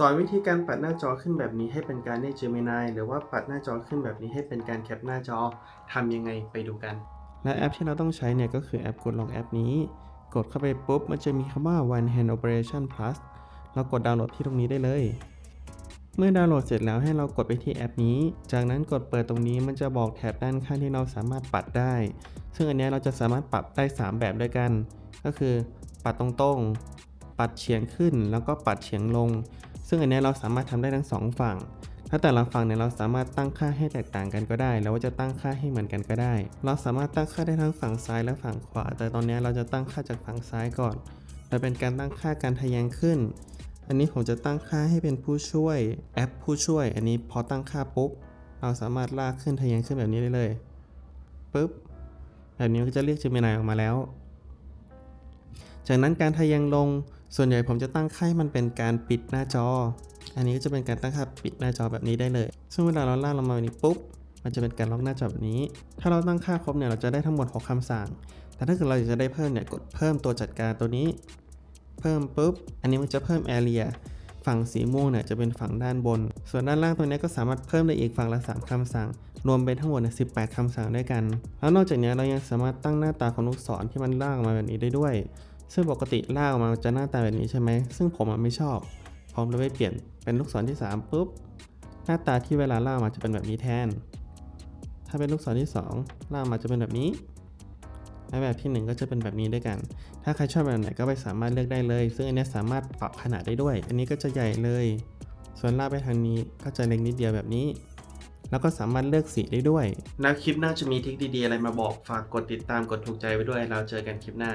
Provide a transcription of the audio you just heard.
สอนวิธีการปัดหน้าจอขึ้นแบบนี้ให้เป็นการใน Gemini หรือว่าปัดหน้าจอขึ้นแบบนี้ให้เป็นการแคปหน้าจอทำยังไงไปดูกัน และแอปที่เราต้องใช้เนี่ยก็คือแอปกดลองแอปนี้ กดเข้าไปปุ๊บมันจะมีคำว่า One Hand Operation Plus เรากดดาวน์โหลดที่ตรงนี้ได้เลย เมื่อดาวน์โหลดเสร็จแล้วให้เรากดไปที่แอปนี้ จากนั้นกดเปิดตรงนี้มันจะบอกแถบด้านข้างที่เราสามารถปัดได้ ซึ่งอันนี้เราจะสามารถปรับได้ 3 แบบด้วยกัน ก็คือ ปัดตรงๆ ปัดเฉียงขึ้น แล้วก็ปัดเฉียงลง ซึ่งอันนี้เราสามารถทำได้ทั้งสองฝั่ง ถ้าแต่ละฝั่งเนี่ยเราสามารถตั้งค่าให้แตกต่างกันก็ได้ แล้วว่าจะตั้งค่าให้เหมือนกันก็ได้ เราสามารถตั้งค่าได้ทั้งฝั่งซ้ายและฝั่งขวา แต่ตอนนี้เราจะตั้งค่าจากฝั่งซ้ายก่อนโดยเป็นการตั้งค่าการทะแยงขึ้น อันนี้ผมจะตั้งค่าให้เป็นผู้ช่วยแอปผู้ช่วย อันนี้พอตั้งค่าปุ๊บ เราสามารถลากขึ้นทะแยงขึ้นแบบนี้ได้เลยปุ๊บ แบบนี้ก็จะเรียก Gemini ออกมาแล้ว จากนั้นการทะแยงลง ส่วนใหญ่ผมจะตั้งค่าให้มันเป็นการปิดหน้าจอ อันนี้ก็จะเป็นการตั้งค่าปิดหน้าจอแบบนี้ได้เลย ซึ่งเวลาเราลากลงมาแบบนี้ปุ๊บ มันจะเป็นการล็อกหน้าจอแบบนี้ ถ้าเราตั้งค่าครบเนี่ยเราจะได้ทั้งหมด 6คำสั่ง แต่ถ้าเกิดเราอยากจะได้เพิ่มเนี่ยกดเพิ่มตัวจัดการตัวนี้ เพิ่มปุ๊บ อันนี้มันจะเพิ่ม area ฝั่งสีม่วงเนี่ยจะเป็นฝั่งด้านบน ส่วนด้านล่างตัวนี้ก็สามารถเพิ่มได้อีกฝั่งละ 3คำสั่ง รวมเป็นทั้งหมดเนี่ย18คำสั่งด้วยกัน แล้วนอกจากนี้เรายังสามารถตั้งหน้าตาของลูกศรที่มันลากมาแบบนี้ได้ด้วย ซึ่งปกติลากออกมาจะหน้าตาแบบนี้ใช่ไหม ซึ่งผมไม่ชอบ ผมเลยไปเปลี่ยนเป็นลูกศรที่ 3ปุ๊บ หน้าตาที่เวลาลากมาจะเป็นแบบนี้แทน ถ้าเป็นลูกศรที่ 2 ลากมาจะเป็นแบบนี้ และแบบที่ 1 ก็จะเป็นแบบนี้ด้วยกัน ถ้าใครชอบแบบไหนก็ไปสามารถเลือกได้เลย ซึ่งอันนี้สามารถปรับขนาดได้ด้วย อันนี้ก็จะใหญ่เลย ส่วนลากไปทางนี้ก็จะเล็กนิดเดียวแบบนี้แล้วก็สามารถเลือกสีได้ด้วย แล้วคลิปหน้าจะมีทิคดีๆอะไรมาบอก ฝากกดติดตามกดถูกใจไว้ด้วย เราเจอกันคลิปหน้า